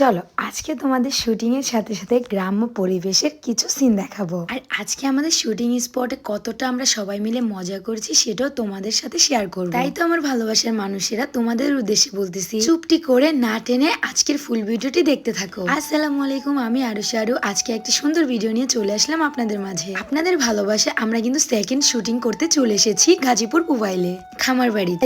চলো, আজকে তোমাদের শুটিং এর সাথে সাথে গ্রাম্য পরিবেশের কিছু সিন দেখাবো। আর আজকে আমাদের শুটিং স্পটে কতটা আমরা সবাই মিলে মজা করছি সেটাও তোমাদের সাথে শেয়ার করব। তাই তো আমার ভালোবাসার মানুষেরা তোমাদের উদ্দেশ্যে বলতেছি, চুপটি করে না টেনে আজকের ফুল ভিডিওটি দেখতে থাকো। আসসালামু আলাইকুম, আমি আরুষা আরু। আজকে একটি সুন্দর ভিডিও নিয়ে চলে আসলাম আপনাদের মাঝে। আপনাদের ভালোবাসে আমরা কিন্তু সেকেন্ড শুটিং করতে চলে এসেছি গাজীপুর মোবাইলে খামার বাড়িতে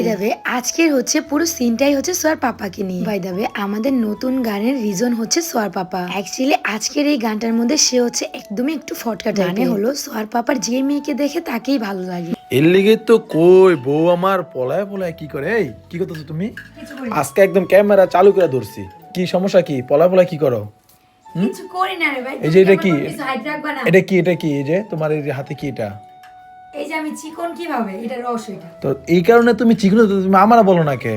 আজকের হচ্ছে পুরো সিনটাই হচ্ছে সোয়ার পাপাকে নিয়ে। বাই দাবে আমাদের নতুন গানের রিজন হচ্ছে সোয়ার পাপা। অ্যাকচুয়ালি আজকের এই গানটার মধ্যে সে হচ্ছে একদমই একটু ফটকা গানে হলো সোয়ার পাপার যে মেয়েকে দেখে তাকেই ভালো লাগে। এর লিগে তো কই বউ আমার পলায় পলায় কি করে? এই কি করতেছো তুমি? আজকে একদম ক্যামেরা চালু করে ধরছি। কি সমস্যা কি? পলায় পলায় কি করো? কিছু করি না রে ভাই। এই যে এটা কি? এটা কি এটা কি? এই যে তোমার এই যে হাতে কি এটা? এই যে আমি চিকন কীভাবে? এটা রস এটা। তো এই কারণে তুমি চিকনো তুমি আমার বলো না কে?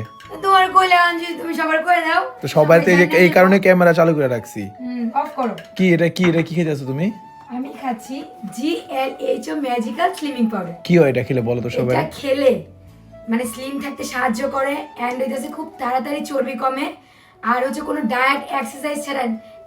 তুমি সবার দাও। তো সবাই তো এই কারণে ক্যামেরা চালু করে রাখছি। হুম অফ করো। কি এটা কি এটা কি খেতে আছো তুমি? আমি খাচ্ছি G L H O magical slimming powder কি হয় এটা খেলে বলো তো সবাই? এটা খেলে মানে স্লিম থাকতে সাহায্য করে অ্যান্ড হইতেছে খুব তাড়াতাড়ি চর্বি কমে। আর হচ্ছে কোনো ডায়েট এক্সারসাইজ ছাড়া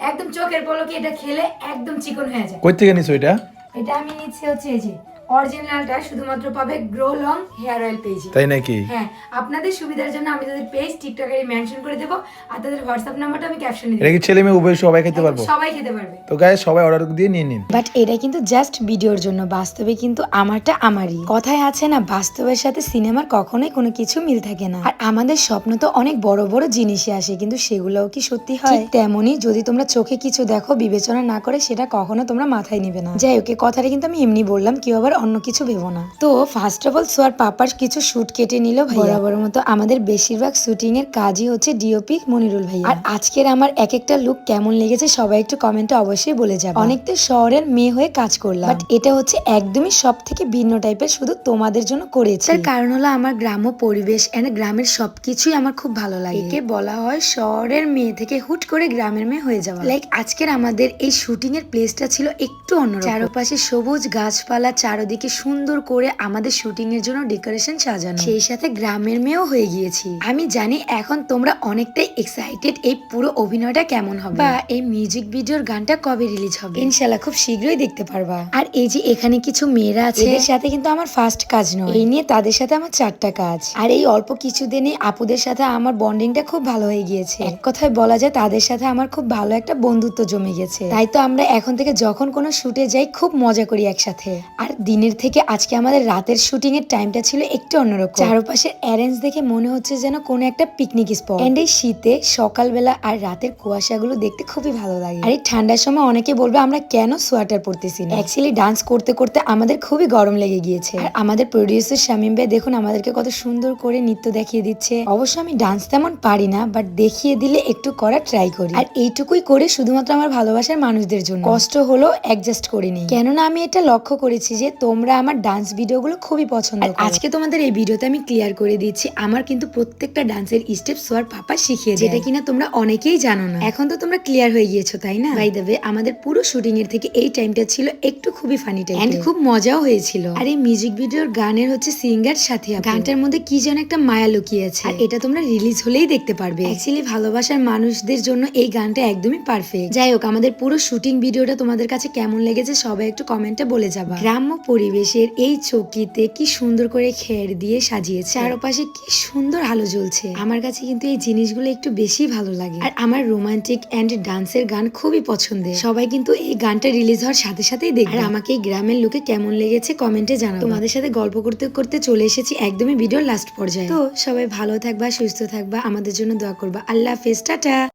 একদম চোখের পলকে এটা খেলে একদম চিকন হয়ে যায়। কই থেকে নিছো এটা? এটা আমি নিচ্ছি হচ্ছে এই যে অরিজিনালটা শুধুমাত্র পাবে গ্রো লং হেয়ার অয়েল পেজে তাই নাকি? হ্যাঁ আপনাদের সুবিধার জন্য আমি তাদের পেজ টিকটকে মেনশন করে দেবো আর তাদের হোয়াটসঅ্যাপ নাম্বারটা আমি ক্যাপশনে এটা কি ছেলে মেয়ে উভয় সবাই খেতে পারব? সবাই খেতে পারবে। তো গায়ে সবাই অর্ডার দিয়ে নিয়ে নিন। বাট এটা কিন্তু জাস্ট ভিডিওর জন্য বাস্তবে কিন্তু আমারটা আমারই। কথায় আছে না বাস্তবের সাথে সিনেমার কখনোই কোনো কিছু মিল থাকে না। আর আমাদের স্বপ্ন তো অনেক বড় বড় জিনিসই আসে কিন্তু সেগুলোও কি সত্যি হয়? তেমনি যদি তোমরা চোখে কিছু দেখো বিবেচনা না করে সেটা কখনো তোমরা মাথায় নিবে না। যাই হোক এই কথাটা কিন্তু আমি এমনি বললাম কেউ আবার অন্য কিছু ভেবো না। তো ফার্স্ট অফ অল সোয়ার পাপার কিছু শুট কেটে নিল ভাই বরাবর মতো আমাদের বেশিরভাগ শুটিং এর কাজই হচ্ছে ডিওপি মনিরুল ভাইয়া। আর আজকের আমার এক একটা লুক কেমন লেগেছে সবাই একটু কমেন্টে অবশ্যই বলে যাবে। অনেক তো শহরের মেয়ে হয়ে কাজ করলাম। বাট এটা হচ্ছে একদমই সব থেকে ভিন্ন টাইপের শুধু তোমাদের জন্য করেছি। তার কারণ হলো আমার গ্রাম্য পরিবেশ এন্ড গ্রামের সবকিছুই আমার খুব ভালো লাগে। একে বলা হয় শহরের মেয়ে থেকে হুট করে গ্রামের মেয়ে হয়ে যাওয়া। লাইক আজকের আমাদের এই শুটিং এর প্লেসটা ছিল একটু অন্যরকম। চারপাশে সবুজ গাছপালা চারদিকে সুন্দর করে আমাদের শুটিং এর জন্য ডেকোরেশন সাজানো। সেই সাথে গ্রামের মেয়েও হয়ে গিয়েছি। আমি জানি এখন তোমরা অনেকটাই এক্সাইটেড এই পুরো অভিনয়টা কেমন হবে। বা এই মিউজিক ভিডিওর গানটা কবে রিলিজ হবে। ইনশাল্লাহ খুব শীঘ্রই দেখতে পারবা। আর এই যে এখানে কিছু মেয়েরা আছে এদের সাথে কিন্তু আমার ফার্স্ট কাজ নয়। এই নিয়ে তাদের সাথে আমার চারটা কাজ। আর এই অল্প কিছুদিনে আপুদের সাথে আমার বন্ডিংটা খুব ভালো হয়ে গিয়েছে। এক কথায় বলা যায় তাদের সাথে আমার খুব ভালো একটা বন্ধুত্ব জমে গেছে। তাই তো আমরা এখন থেকে যখন কোনো শুটে যাই খুব মজা করি একসাথে। আর দিনের থেকে আজকে আমাদের রাতের শুটিং এর টাইমটা ছিল একটু অন্যরকম। চারপাশের অ্যারেঞ্জ দেখে মনে হচ্ছে যেন কোনো একটা পিকনিক স্পট এন্ড এই শীতে সকালবেলা আর রাতের কুয়াশাগুলো দেখতে খুবই ভালো লাগে। আর এই ঠান্ডার সময় অনেকে বলবে, আমরা কেন সোয়াটার পরতেছি না? অ্যাকচুয়ালি ডান্স করতে করতে আমাদের খুবই গরম লেগে গিয়েছে। আর আমাদের প্রডিউসার শামিম ভাই দেখুন আমাদেরকে কত সুন্দর করে নৃত্য দেখিয়ে দিচ্ছে। অবশ্য আমি ডান্স তেমন পারি না বাট দেখিয়ে দিলে একটু করার ট্রাই করি। আর এইটুকুই করে শুধুমাত্র আমার ভালোবাসার মানুষদের জন্য। কষ্ট হলো অ্যাডজাস্ট করে নিই। কেননা আমি এটা লক্ষ্য করেছি যে তোমরা আমার ডান্স ভিডিওগুলো খুবই পছন্দ করো। আজকে তোমাদের এই ভিডিওতে আমি ক্লিয়ার করে দিচ্ছি আমার কিন্তু প্রত্যেকটা ডান্সের স্টেপ সোয়ার পাপা শিখিয়ে যেটা কিনা তোমরা অনেকেই জানো না। এখন তো তোমরা ক্লিয়ার হয়ে গিয়েছো তাই না? বাই দেবে আমাদের পুরো শুটিং এর থেকে এই টাইমটা ছিল একটু খুবই ফানি টাইম এন্ড খুব মজাও হয়েছিল। আর এই মিউজিক ভিডিওর গানের হচ্ছে সিঙ্গার সাথে গানটার মধ্যে কি যেন একটা মায়া লুকিয়ে আছে। আর এটা তোমরা রিলিজ হলেই দেখতে পারবে। অ্যাকচুয়ালি ভালোবাসার মানুষদের জন্য এই গানটা একদমই পারফেক্ট যাই হোক আমাদের পুরো শুটিং ভিডিওটা তোমাদের কাছে কেমন লেগেছে সবাই একটু কমেন্টে বলে যাবা। গ্রাম্য পরিবেশের এই চৌকিতে কি সুন্দর করে খের দিয়ে সাজিয়েছে। চারপাশে কি সুন্দর আলো জ্বলছে। আমার কাছে কিন্তু এই জিনিসগুলো একটু বেশি ভালো লাগে। আর আমার রোমান্টিক এন্ড ডান্সের গান খুবই পছন্দের। সবাই কিন্তু এই গানটা রিলিজ হওয়ার সাথে সাথেই দেখবে। আর আমাকে এই গ্রামের লোকে কেমন লেগেছে কমেন্টে জানাও তোমাদের সাথে গল্প করতে করতে চলে এসেছি একদমই ভিডিওর লাস্ট পর্যায়ে। তো সবাই ভালো থাকবা সুস্থ থাকবা আমাদের জন্য দোয়া করবা। আল্লাহ হাফেজ টাটা।